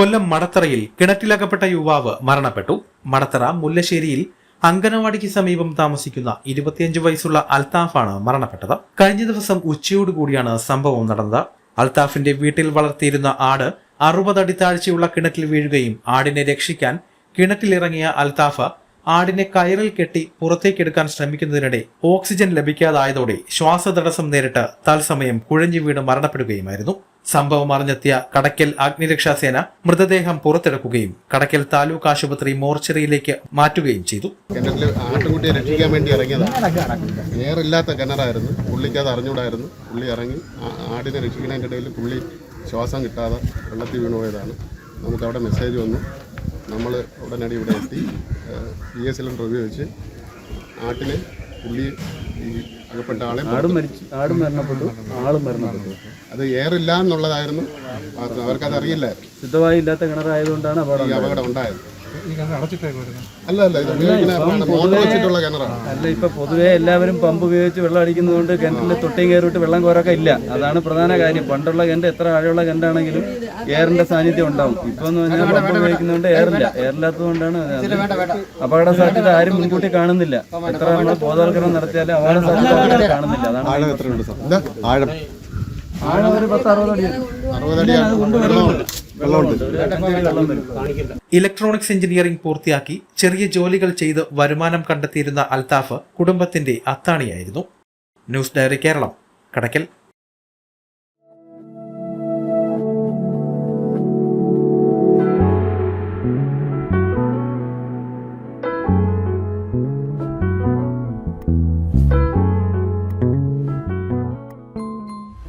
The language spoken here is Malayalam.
കൊല്ലം മടത്തറയിൽ കിണറ്റിലകപ്പെട്ട യുവാവ് മരണപ്പെട്ടു. മടത്തറ മുല്ലശ്ശേരിയിൽ അങ്കനവാടിക്ക് സമീപം താമസിക്കുന്ന ഇരുപത്തിയഞ്ച് വയസ്സുള്ള അൽത്താഫാണ് മരണപ്പെട്ടത്. കഴിഞ്ഞ ദിവസം ഉച്ചയോടുകൂടിയാണ് സംഭവം നടന്നത്. അൽത്താഫിന്റെ വീട്ടിൽ വളർത്തിയിരുന്ന ആട് അറുപതടി താഴ്ചയുള്ള കിണറ്റിൽ വീഴുകയും ആടിനെ രക്ഷിക്കാൻ കിണറ്റിലിറങ്ങിയ അൽത്താഫ് ആടിനെ കയറിൽ കെട്ടി പുറത്തേക്കെടുക്കാൻ ശ്രമിക്കുന്നതിനിടെ ഓക്സിജൻ ലഭിക്കാതായതോടെ ശ്വാസതടസ്സം നേരിട്ട് തത്സമയം കുഴഞ്ഞു വീണ് മരണപ്പെടുകയുമായിരുന്നു. സംഭവം അറിഞ്ഞെത്തിയ കടക്കൽ അഗ്നിരക്ഷാസേന മൃതദേഹം പുറത്തെടുക്കുകയും കടക്കൽ താലൂക്ക് ആശുപത്രി മോർച്ചറിയിലേക്ക് മാറ്റുകയും ചെയ്തു. കിണറ്റിൽ ആട്ടുകുട്ടിയെ രക്ഷിക്കാൻ വേണ്ടി ഇറങ്ങിയതാണ് എയറില്ലാത്ത കിണറായിരുന്നു. പുള്ളിക്ക് അത് അറിഞ്ഞൂടായിരുന്നു പുള്ളി ഇറങ്ങി ആടിനെ രക്ഷിക്കുന്നതിന്റെ ഇടയിൽ പുള്ളി ശ്വാസം കിട്ടാതെ വെള്ളത്തിൽ വീണു പോയതാണ്. നമുക്ക് അവിടെ മെസ്സേജ് വന്നു. നമ്മൾ ഉടനടി ഇവിടെ എത്തി പി എസ് സിലിണ്ടർ ഉപയോഗിച്ച് ആട്ടിനെ പുള്ളി ഈ അകപ്പെട്ട ആളെ ആടും മരിച്ചു ആടും മരണപ്പെട്ടു ആളും മരണപ്പെട്ടു. അത് ഏറില്ല എന്നുള്ളതായിരുന്നു അവർക്ക് അവർക്കത് അറിയില്ലായിരുന്നു. ശുദ്ധമായി ഇല്ലാത്ത കിണറായതുകൊണ്ടാണ് അപകടം ഉണ്ടായത്. അല്ല അല്ല ഇത് ഉപയോഗിക്കുന്ന മോട്ടർ വെച്ചിട്ടുള്ള കിണറാണ്. അല്ല ഇപ്പൊ പൊതുവെ എല്ലാവരും പമ്പ് ഉപയോഗിച്ച് വെള്ളം അടിക്കുന്നതുകൊണ്ട് കിണറ്റിൽ തൊട്ടിയും കയറിയിട്ട് വെള്ളം കോരൊക്കെ ഇല്ല. അതാണ് പ്രധാന കാര്യം. പണ്ടുള്ള കിണറ്റ് എത്ര ആഴമുള്ള കിണറ്റാണെങ്കിലും എയറിന്റെ സാന്നിധ്യം ഉണ്ടാവും. ഇപ്പൊ എന്ന് പറഞ്ഞാൽ പമ്പ് ഉപയോഗിക്കുന്നതുകൊണ്ട് എയറില്ല. എയറില്ലാത്തതുകൊണ്ടാണ് കൊണ്ടാണ് അപകട സാധ്യത ആരും മുൻകൂട്ടി കാണുന്നില്ല. എത്ര നമ്മൾ ബോധവൽക്കരണം നടത്തിയാലും അപകട സാധ്യത കാണുന്നില്ല. അതാണ് ആഴം ആഴം. ആഴം ഒരു പത്ത് അറുപത് അടി അറുപതടി ഇലക്ട്രോണിക്സ് എഞ്ചിനീയറിംഗ് പൂർത്തിയാക്കി ചെറിയ ജോലികൾ ചെയ്ത് വരുമാനം കണ്ടെത്തിയിരുന്ന അൽതാഫ് കുടുംബത്തിന്റെ അത്താണിയായിരുന്നു. News diary Keralam Kadakkal.